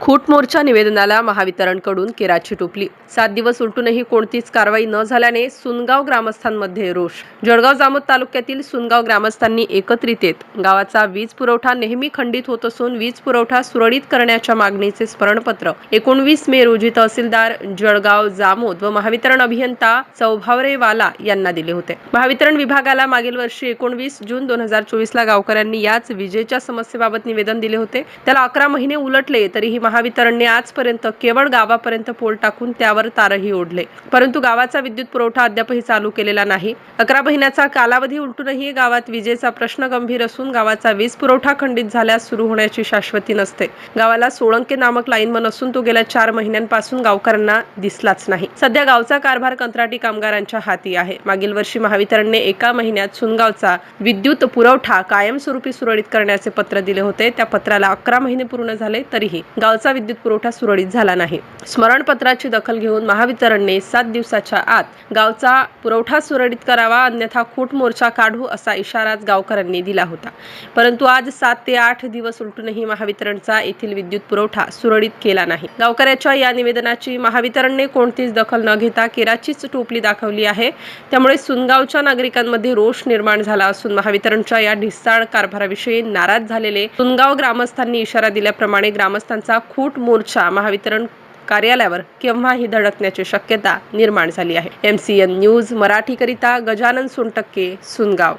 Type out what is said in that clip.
खूट मोर्चा निवेदनाला महावितरणकडून केराची टोपली. सात दिवस उलटूनही कोणतीच कारवाई न झाल्याने सुनगाव ग्रामस्थांमध्ये रोष. जळगाव जामोद तालुक्यातील सुनगाव ग्रामस्थांनी एकत्रित येत गावाचा वीज पुरवठा नेहमी खंडित होत असून वीज पुरवठा सुरळीत करण्याच्या मागणीचे स्मरणपत्र. एकोणवीस मे रोजी तहसीलदार जळगाव जामोद व महावितरण अभियंता चौभावरेवाला यांना दिले होते. महावितरण विभागाला मागील वर्षी एकोणवीस जून दोन हजार चोवीस ला गावकऱ्यांनी याच विजेच्या समस्येबाबत निवेदन दिले होते. त्याला अकरा महिने उलटले तरीही महावितरणने आजपर्यंत केवळ गावापर्यंत पोल टाकून त्यावर तारही ओढले. परंतु गावाचा विद्युत पुरवठा अद्यापही चालू केलेला नाही. अकरा महिन्याचा कालावधी उलटूनही गावात विजेचा प्रश्न गंभीर असून गावाचा वीज पुरवठा खंडित झाल्यास सुरू होण्याची शाश्वती नसते. गावाला सोळंके नामक लाईनमन असून तो गेल्या चार महिन्यांपासून गावकऱ्यांना दिसलाच नाही. सध्या गावचा कारभार कंत्राटी कामगारांच्या हाती आहे. मागील वर्षी महावितरणने एका महिन्यात सुनगावचा विद्युत पुरवठा कायमस्वरूपी सुरळीत करण्याचे पत्र दिले होते. त्या पत्राला अकरा महिने पूर्ण झाले तरीही गावचा विद्युत पुरवठा सुरळीत झाला नाही. स्मरणपत्राची दखल घेऊन महावितरणने सात दिवसाच्या आत गावचा पुरवठा सुरळीत करावा अन्यथा खूट मोर्चा काढू असा इशाराच गावकऱ्यांनी दिला होता. परंतु आज सात ते आठ दिवस उलटूनही महावितरणचा येथील विद्युत पुरवठा सुरळीत केला नाही. गावकऱ्याच्या या निवेदनाची महावितरणने कोणतीच दखल न घेता केराचीच टोपली दाखवली आहे. त्यामुळे सुनगावच्या नागरिकांमध्ये रोष निर्माण झाला असून महावितरणच्या या ढिसाळ कारभाराविषयी नाराज झालेले सुनगाव ग्रामस्थांनी इशारा दिल्याप्रमाणे ग्रामस्थांचा खूट मोर्चा महावितरण कार्यालयावर केव्हाही धडकण्याची शक्यता निर्माण झाली आहे. एम सी एन न्यूज मराठीकरिता गजानन सोनटक्के सुनगाव.